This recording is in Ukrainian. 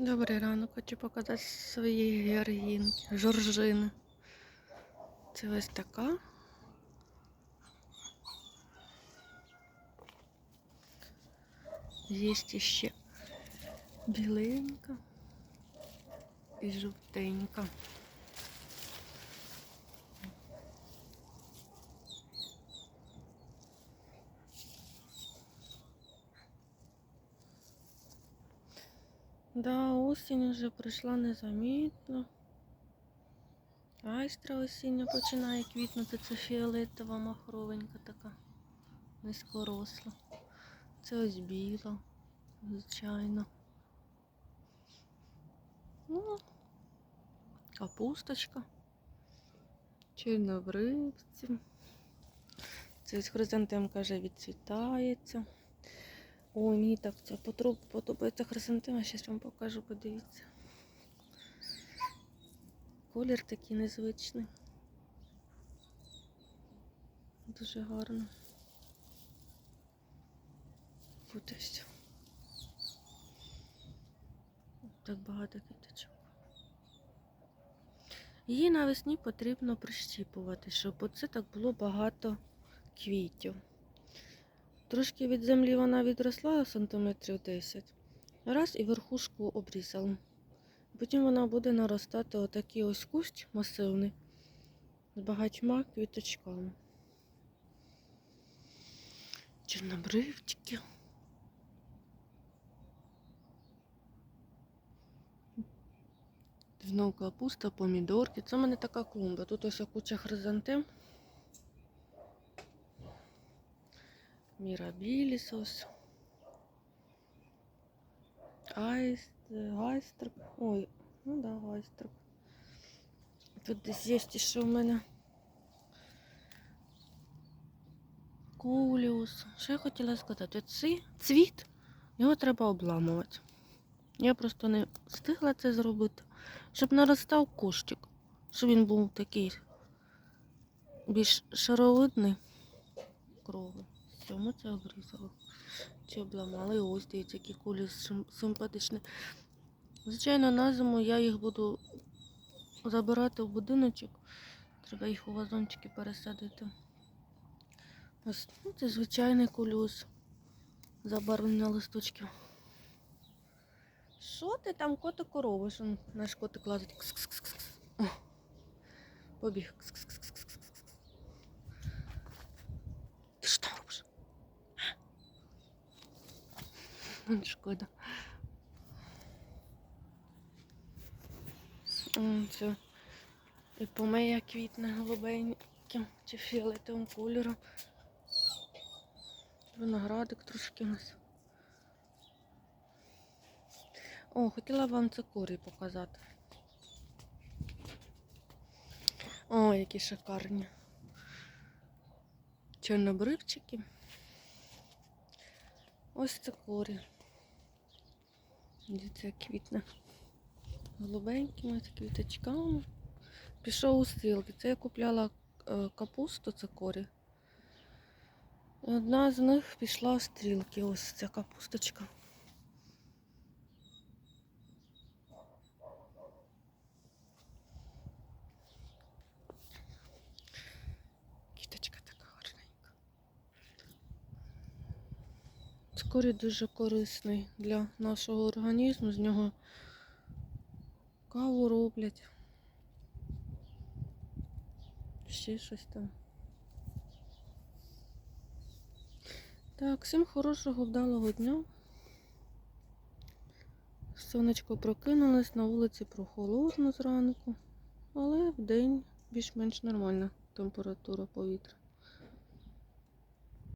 Добрий ранок, хочу показати свої георгінки, жоржини. Це ось така. Є ще біленька і жовтенька. Да, осінь вже пройшла незамітно. Айстра осіння починає квітнути. Це фіолетова махровенька така, низькоросла. Це ось біла, звичайно. Ну, капусточка. Чорнобривці. Це ось хризантемка вже відцвітається. Ой, мені так ця потріб подобається хризантема, зараз вам покажу, подивіться. Колір такий незвичний. Дуже гарно. Буде все. Так багато квіточок. Її навесні потрібно прищіпувати, щоб оце так було багато квітів. Трошки від землі вона відросла сантиметрів 10. Раз і верхушку обрізала. Потім вона буде наростати отакий ось кущ масивний з багатьма квіточками. Чорнобривчики. Знов капуста, помідорки. Це в мене така клумба. Тут ось куча хризантем. Мірабіліс ось. Айст, гайстрик. Ой, ну да, гайстрик. Тут десь є ще в мене. Куліус. Що я хотіла сказати? Оцей цвіт, його треба обламувати. Я просто не встигла це зробити, щоб наростав кущик, щоб він був такий більш шаровидний круглий. Ми це обрізали. Чи обламали. Ось дивіться, які кулі сим- симпатичні. Звичайно, на зиму я їх буду забирати в будиночок. Треба їх у вазончики пересадити. Ось ну, це звичайний кулюс. Забарвлення листочків. Що ти там котику робиш? Наш котик лазить. Кс-кс-кс-кс. О, побіг. Кс-кс-кс-кс-кс. Ти що там робиш? М, Шкода. Це і помея квітне голубеньким чи фіолетовим кольором. Виноградик трошки у нас. О, хотіла вам цикорій показати. О, які шикарні. Чорнобривчики. Ось цикорій. Дивіться, квітне. Голубенькими квіточками. Пішов у стрілки. Це я купляла е, капусту це корі. одна з них пішла у стрілки. Ось ця капусточка. Цикорій дуже корисний для нашого організму. З нього каву роблять. Ще щось там. Так, всім хорошого вдалого дня. Сонечко прокинулось, на вулиці прохолодно зранку, але в день більш-менш нормальна температура повітря.